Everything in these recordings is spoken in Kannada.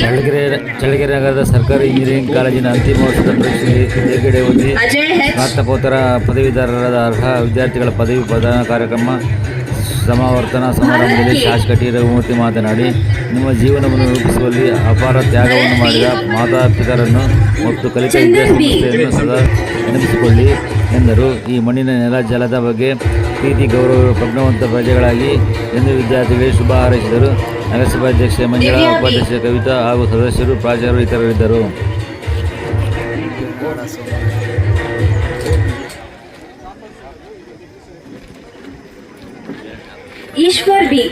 ಚಳ್ಳಕೆರೆ ಚಳ್ಳಕೆರೆ ನಗರದ ಸರ್ಕಾರಿ ಇಂಜಿನಿಯರಿಂಗ್ ಕಾಲೇಜಿನ ಅಂತಿಮ ವರ್ಷದ ಪರೀಕ್ಷೆಗೆ ಹೊಂದಿ ಸ್ನಾತಕೋತ್ತರ ಪದವೀಧರರಾದ ಅರ್ಹ ವಿದ್ಯಾರ್ಥಿಗಳ ಪದವಿ ಪ್ರದಾನ ಕಾರ್ಯಕ್ರಮ ಸಮಾವರ್ತನ ಸಮಾರಂಭದಲ್ಲಿ ಶಾಸಕ ಟಿ ರಘುಮೂರ್ತಿ ಮಾತನಾಡಿ ನಿಮ್ಮ ಜೀವನವನ್ನು ರೂಪಿಸುವಲ್ಲಿ ಅಪಾರ ತ್ಯಾಗವನ್ನು ಮಾಡಿದ ಮಾತಾಪಿತರನ್ನು ಮತ್ತು ಕಲಿತ ವಿದ್ಯಾಸಂಸ್ಥೆಯನ್ನು ಸದಾ ನೆನಪಿಸಿಕೊಳ್ಳಿ ಎಂದರು. ಈ ಮಣ್ಣಿನ ನೆಲ ಜಲದ ಬಗ್ಗೆ ಪ್ರೀತಿ ಗೌರವ ಪ್ರಜ್ಞಾವಂತ ಪ್ರಜೆಗಳಾಗಿ ಎಂದು ವಿದ್ಯಾರ್ಥಿಗಳಿಗೆ ಶುಭ ಹಾರೈಸಿದರು. ನಗರಸಭಾಧ್ಯಕ್ಷೆ ಮಂಜುಳಾ ಉಪಾಧ್ಯಕ್ಷೆ ಕವಿತಾ ಹಾಗೂ ಸದಸ್ಯರು ಪ್ರಾಚಾರ್ಯರು ಇತರರಿದ್ದರು. Ishwar B.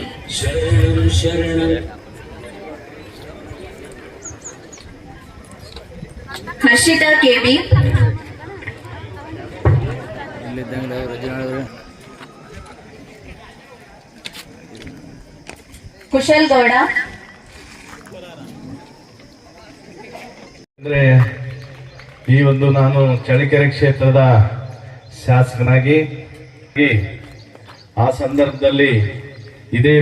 Harshita K B. Kushal Gowda. ಅಂದ್ರೆ ಈ ಒಂದು ನಾನು ಚಳ್ಳಕೆರೆ ಕ್ಷೇತ್ರದ ಶಾಸಕನಾಗಿ ಆ ಸಂದರ್ಭದಲ್ಲಿ ಇದೇ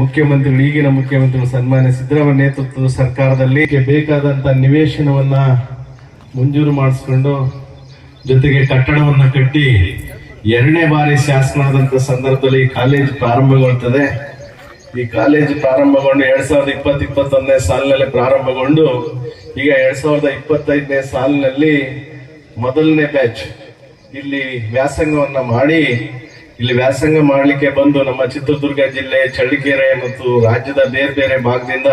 ಮುಖ್ಯಮಂತ್ರಿಗಳು ಈಗಿನ ಮುಖ್ಯಮಂತ್ರಿಗಳು ಸನ್ಮಾನ್ಯ ಸಿದ್ದರಾಮಯ್ಯ ನೇತೃತ್ವದ ಸರ್ಕಾರದಲ್ಲಿ ಬೇಕಾದಂತ ನಿವೇಶನವನ್ನ ಮಂಜೂರು ಮಾಡಿಸ್ಕೊಂಡು ಜೊತೆಗೆ ಕಟ್ಟಡವನ್ನ ಕಟ್ಟಿ ಎರಡನೇ ಬಾರಿ ಶಾಸಕನಾದಂತ ಸಂದರ್ಭದಲ್ಲಿ ಕಾಲೇಜ್ ಪ್ರಾರಂಭಗೊಳ್ತದೆ. ಈ ಕಾಲೇಜು ಪ್ರಾರಂಭಗೊಂಡು ಎರಡ್ ಸಾವಿರದ ಇಪ್ಪತ್ತು ಇಪ್ಪತ್ತೊಂದನೇ ಸಾಲಿನಲ್ಲಿ ಪ್ರಾರಂಭಗೊಂಡು ಈಗ ಎರಡ್ ಸಾವಿರದ ಇಪ್ಪತ್ತೈದನೇ ಸಾಲಿನಲ್ಲಿ ಮೊದಲನೇ ಬ್ಯಾಚ್ ಇಲ್ಲಿ ವ್ಯಾಸಂಗವನ್ನ ಮಾಡಿ, ಇಲ್ಲಿ ವ್ಯಾಸಂಗ ಮಾಡಲಿಕ್ಕೆ ಬಂದು ನಮ್ಮ ಚಿತ್ರದುರ್ಗ ಜಿಲ್ಲೆ ಚಳ್ಳಕೆರೆ ಮತ್ತು ರಾಜ್ಯದ ಬೇರೆ ಬೇರೆ ಭಾಗದಿಂದ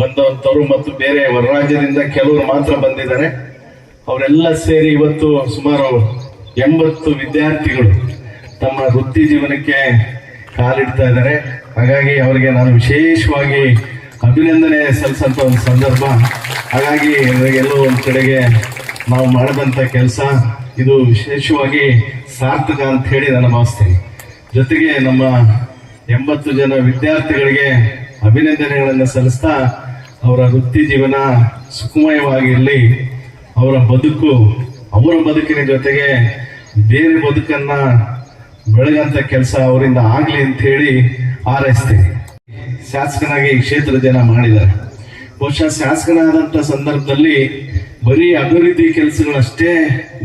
ಬಂದಂತವರು ಮತ್ತು ಬೇರೆ ಹೊರರಾಜ್ಯದಿಂದ ಕೆಲವರು ಮಾತ್ರ ಬಂದಿದ್ದಾರೆ. ಅವರೆಲ್ಲ ಸೇರಿ ಇವತ್ತು ಸುಮಾರು ಎಂಬತ್ತು ವಿದ್ಯಾರ್ಥಿಗಳು ತಮ್ಮ ವೃತ್ತಿ ಜೀವನಕ್ಕೆ ಕಾಲಿಡ್ತಾ ಇದ್ದಾರೆ. ಹಾಗಾಗಿ ಅವರಿಗೆ ನಾನು ವಿಶೇಷವಾಗಿ ಅಭಿನಂದನೆ ಸಲ್ಲಿಸಂತ ಒಂದು ಸಂದರ್ಭ. ಹಾಗಾಗಿ ಎಲ್ಲೋ ಒಂದು ಕಡೆಗೆ ನಾವು ಮಾಡಿದಂತ ಕೆಲಸ, ಇದು ವಿಶೇಷವಾಗಿ ಸಾರ್ಥಕ ಅಂತ ಹೇಳಿ ನಾನು ಭಾವಿಸ್ತೀನಿ. ಜೊತೆಗೆ ನಮ್ಮ ಎಂಬತ್ತು ಜನ ವಿದ್ಯಾರ್ಥಿಗಳಿಗೆ ಅಭಿನಂದನೆಗಳನ್ನು ಸಲ್ಲಿಸ್ತಾ ಅವರ ವೃತ್ತಿ ಜೀವನ ಸುಖಮಯವಾಗಿರಲಿ. ಅವರ ಬದುಕು, ಅವರ ಬದುಕಿನ ಜೊತೆಗೆ ಬೇರೆ ಬದುಕನ್ನ ಬೆಳಗಂತ ಕೆಲಸ ಅವರಿಂದ ಆಗ್ಲಿ ಅಂತ ಹೇಳಿ ಹಾರೈಸ್ತೀನಿ. ಶಾಸಕನಾಗಿ ಈ ಕ್ಷೇತ್ರ ಜನ ಮಾಡಿದ್ದಾರೆ. ಬಹುಶಃ ಶಾಸಕನಾದಂತ ಸಂದರ್ಭದಲ್ಲಿ ಬರೀ ಅಭಿವೃದ್ಧಿ ಕೆಲಸಗಳಷ್ಟೇ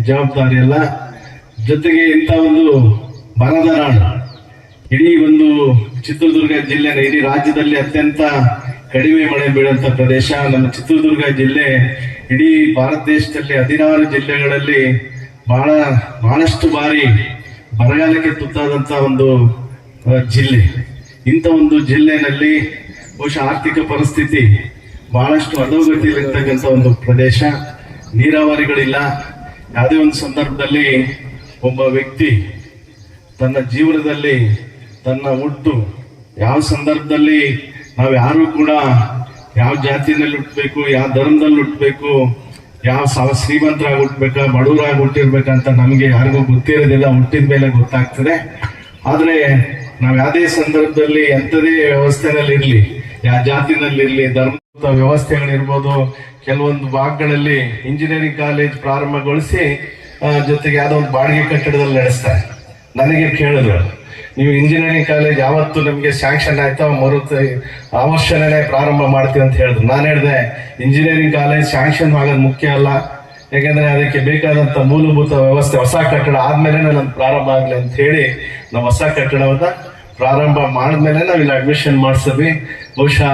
ಜವಾಬ್ದಾರಿ ಅಲ್ಲ, ಜೊತೆಗೆ ಇಂಥ ಒಂದು ಬರದ ನಾಡು. ಇಡೀ ಒಂದು ಚಿತ್ರದುರ್ಗ ಜಿಲ್ಲೆ ಇಡೀ ರಾಜ್ಯದಲ್ಲಿ ಅತ್ಯಂತ ಕಡಿಮೆ ಮಳೆ ಬೀಳುವಂಥ ಪ್ರದೇಶ. ನಮ್ಮ ಚಿತ್ರದುರ್ಗ ಜಿಲ್ಲೆ ಇಡೀ ಭಾರತ ದೇಶದಲ್ಲಿ ಹದಿನಾರು ಜಿಲ್ಲೆಗಳಲ್ಲಿ ಬಹಳ, ಬಹಳಷ್ಟು ಬಾರಿ ಬರಗಾಲಕ್ಕೆ ತುತ್ತಾದಂತ ಒಂದು ಜಿಲ್ಲೆ. ಇಂಥ ಒಂದು ಜಿಲ್ಲೆನಲ್ಲಿ ಬಹುಶಃ ಆರ್ಥಿಕ ಪರಿಸ್ಥಿತಿ ಬಹಳಷ್ಟು ಅಧೋಗತಿಯಲ್ಲಿರ್ತಕ್ಕಂಥ ಒಂದು ಪ್ರದೇಶ. ನೀರಾವರಿಗಳಿಲ್ಲ. ಯಾವುದೇ ಒಂದು ಸಂದರ್ಭದಲ್ಲಿ ಒಬ್ಬ ವ್ಯಕ್ತಿ ತನ್ನ ಜೀವನದಲ್ಲಿ ತನ್ನ ಹುಟ್ಟು ಯಾವ ಸಂದರ್ಭದಲ್ಲಿ ನಾವು ಯಾರು ಕೂಡ ಯಾವ ಜಾತಿನಲ್ಲಿ ಹುಟ್ಟಬೇಕು, ಯಾವ ಧರ್ಮದಲ್ಲಿ ಹುಟ್ಟಬೇಕು, ಯಾವ ಸಾವ ಶ್ರೀಮಂತರಾಗಿ ಹುಟ್ಟಬೇಕಾ, ಬಡವರಾಗಿ ಹುಟ್ಟಿರ್ಬೇಕಂತ ನಮಗೆ ಯಾರಿಗೂ ಗೊತ್ತಿರೋದಿಲ್ಲ. ಹುಟ್ಟಿದ ಮೇಲೆ ಗೊತ್ತಾಗ್ತದೆ. ಆದ್ರೆ ನಾವು ಯಾವುದೇ ಸಂದರ್ಭದಲ್ಲಿ ಎಂಥದೇ ವ್ಯವಸ್ಥೆನಲ್ಲಿ ಇರ್ಲಿ ಯಾವ ಜಾತಿನಲ್ಲಿರಲಿ, ಧರ್ಮದ ವ್ಯವಸ್ಥೆಗಳಿರ್ಬೋದು, ಕೆಲವೊಂದು ಭಾಗಗಳಲ್ಲಿ ಇಂಜಿನಿಯರಿಂಗ್ ಕಾಲೇಜ್ ಪ್ರಾರಂಭಗೊಳಿಸಿ ಜೊತೆಗೆ ಯಾವುದೋ ಒಂದು ಬಾಡಿಗೆ ಕಟ್ಟಡದಲ್ಲಿ ನಡೆಸ್ತಾರೆ. ನನಗೆ ಕೇಳಿದ್ರು, ನೀವು ಇಂಜಿನಿಯರಿಂಗ್ ಕಾಲೇಜ್ ಯಾವತ್ತು ನಮಗೆ ಸ್ಯಾಂಕ್ಷನ್ ಆಯ್ತಾ ಮರು ಆ ಪ್ರಾರಂಭ ಮಾಡ್ತೀವಿ ಅಂತ ಹೇಳಿದ್ರು. ನಾನು ಹೇಳಿದೆ ಇಂಜಿನಿಯರಿಂಗ್ ಕಾಲೇಜ್ ಸ್ಯಾಂಕ್ಷನ್ ಆಗೋದು ಮುಖ್ಯ ಅಲ್ಲ. ಯಾಕಂದ್ರೆ ಅದಕ್ಕೆ ಬೇಕಾದಂತ ಮೂಲಭೂತ ವ್ಯವಸ್ಥೆ, ಹೊಸ ಕಟ್ಟಡ ಆದ್ಮೇಲೆ ನಾನು ಪ್ರಾರಂಭ ಆಗ್ಲಿ ಅಂತ ಹೇಳಿ ನಾವು ಹೊಸ ಕಟ್ಟಡವನ್ನ ಪ್ರಾರಂಭ ಮಾಡಿದ್ಮೇಲೆ ನಾವು ಇಲ್ಲಿ ಅಡ್ಮಿಷನ್ ಮಾಡಿಸಿದ್ವಿ ಬಹುಶಃ